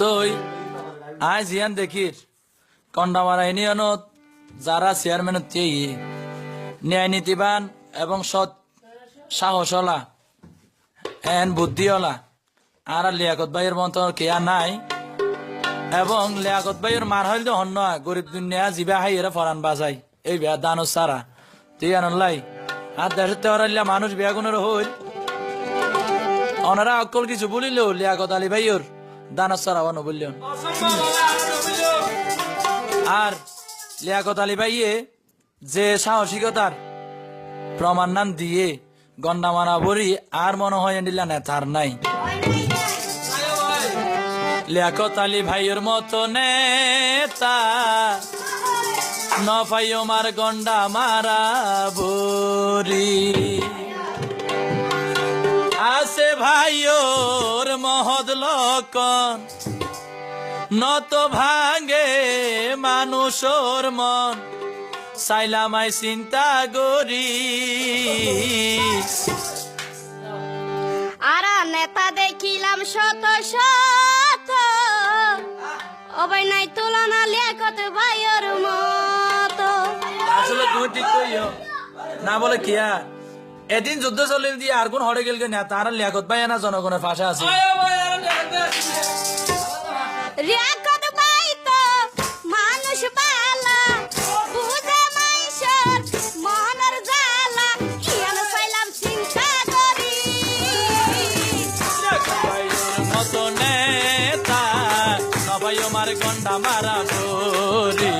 তৈ আই জিয়ান দেখির, কন্ডামারা ইউনিয়নত যারা চেয়ারম্যানত এই ন্যায় নীতিবান এবং সৎ সাহসলা এন বুদ্ধিওয়ালা, আর লিয়াকত ভাইয়ের মতো কেয়া নাই এবং লিয়াকত ভাইয়ের মার হইল হন্য গরিব দুনিয়া জিবা হাই এরা ফরান বাজাই। এই বিয়া দানো সারা। তুই আনলাই আর দেশের তেওরাইলা মানুষ বিয়া গুণের হইল। ওনারা অকল কিছু বলিল লিয়াকত আলী ভাইয়ের দানো সারা বানো বললেন আর লিয়াকত আলী ভাইয়ে যে সাহসিকতার প্রমাণ নাম দিয়ে গন্ডা মারা আর মনে হয় নিলা নেতার নাই। লিয়াকত আলী ভাইয়ের মতো নেতা নফাই মার গন্ডা মারা বরি ভাইয়োর মহদ লকন নত ভাঙে মানুষর মন। সাইলামাই চিন্তা করি আর নেতা দেখিলাম শত শত। অবাই নাই তুলনা লেখত ভাইয়ের মতো। আসলে তুমি ঠিক কইও। না বলে কিয়া এদিন যুদ্ধ চলে দিয়ে আর কোন হরে গেল না তার লিয়াকত ভাই না জনগণের পাশে আছে। পাই গন্ডা মারা বরি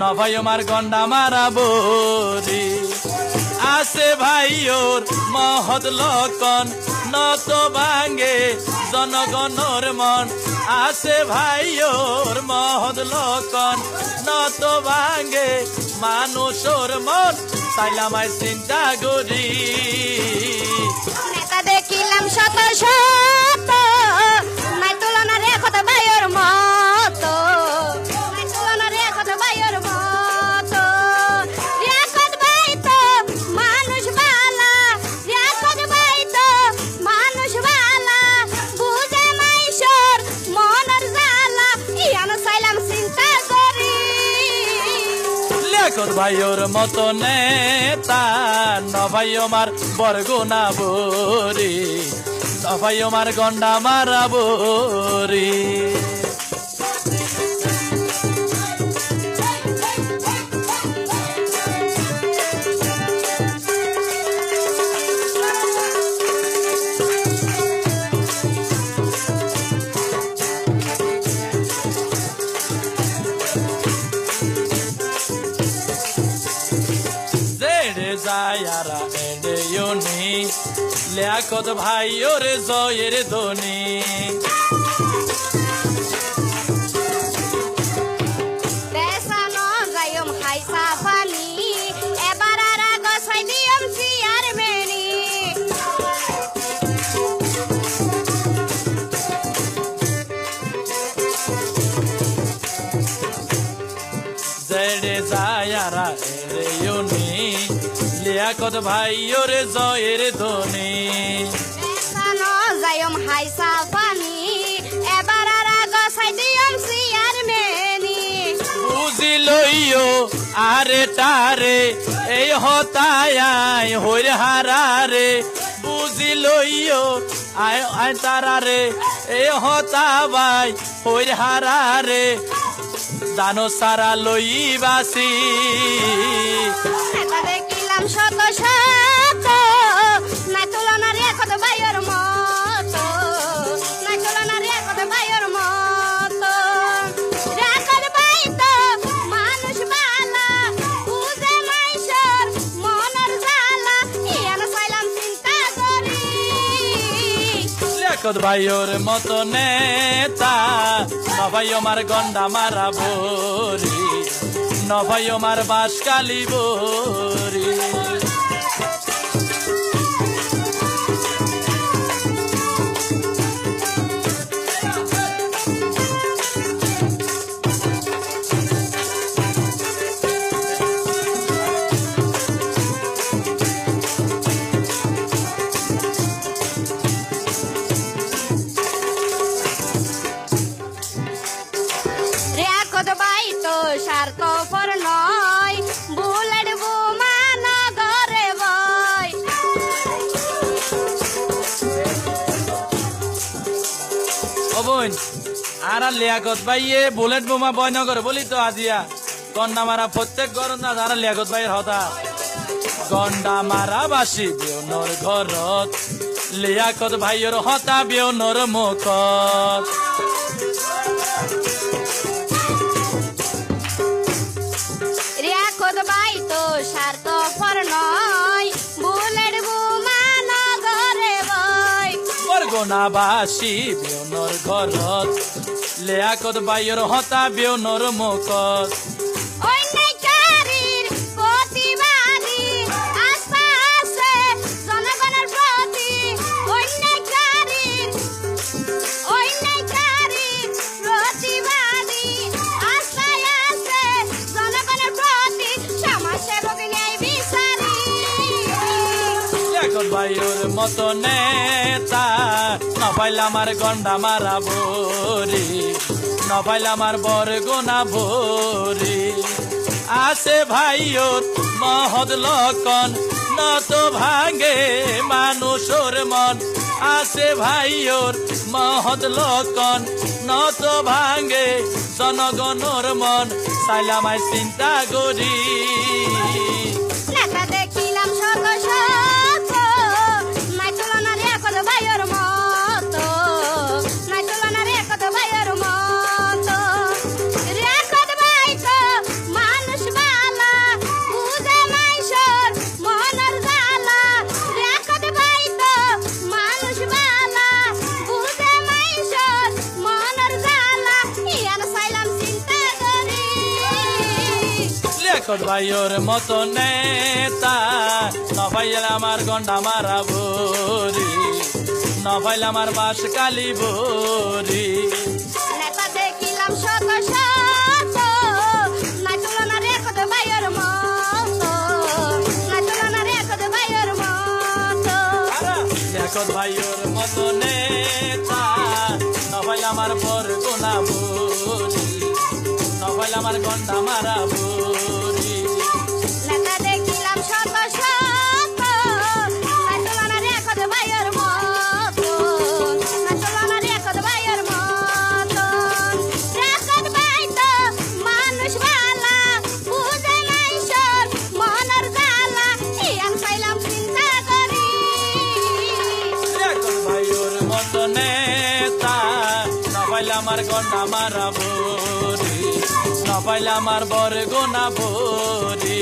নভাই আমার গন্ডা মারা বরি আছে ভাইয়োর মহৎ লকন নত ভাঙ্গে জনগণর মন। আছে ভাইয়োর মহৎ লকন নত ভাঙ্গে মানুষর মন। সাইলামাই চিন্তা করি দেখিলাম শত শত তুলনা রেখত ভাইয়ের মতো। লেখত ভাইয়ের মতো নেতা নভাই আমার বরগুনা বরি নভাই আমার গন্ডা মারা বরি যায়ারা এড়ে ইউনি লেখত ভাইয়ের জয়ের ধনী। দেশানো যাইম খাইসা পানি ইউনি লেখত ভাইয়ের জয়ের ধনী পানি এবার আর দিয়ম বুঝি লইও আরে তারে এই হতায় হইর হারারে। বুঝি লইও আয় আয় তারারে এই হতা ভাই হইর হারারে। দানো সারা লই বাসি নেতা শত শত তুলনা রেখত ভাইয়ের মতো মতো। রেখত ভাই তো মানুষ বালা, বুঝে মনের জ্বালা ইয়ান সাইলাম চিন্তা করি। নেতা, নভাই আমার গন্ডা মারা বরি নভাই আমার বাস কালি বরি বোন আর আর লিয়াকত ভাইয়ে বুলেট বোমা বয় নগর বলি তো আজিয়া। গন্ডা মারা প্রত্যেক গরম না আর লিয়াকত ভাইয়ের হতা। গন্ডা মারা বাসি বেউনর ঘরত। লিয়াকত ভাইয়ের হতা বেউনর মুখত। বরগোনা বাসি বিয়নর ঘরত। লিয়াকত ভাইয়ের হতা বিয়নর মুখত মতো নেতা নপাইলে আমার গন্ডা মারা ভরি, নপাইলে আমার বর গোনা ভরি। আছে ভাইয়র মহদ লকন নত ভাঙে মানুষের মন। আছে ভাইয়র মহদ লকন নত ভাঙে জনগণর মন। সাইলামাই চিন্তা করি। লেখত ভাইয়ের মতো নেতা নভাইলে আমার গন্ডা মারা ভরি নভাইলে আমার বাস কালি ভরি ভাইয়ের মতো নেতা নভাইলে আমার বর গোনা ভরি নভাইলে আমার গন্ডা মারা আমার গন্ডা মারা ভরি নভাইলে আমার বর গোনা ভরি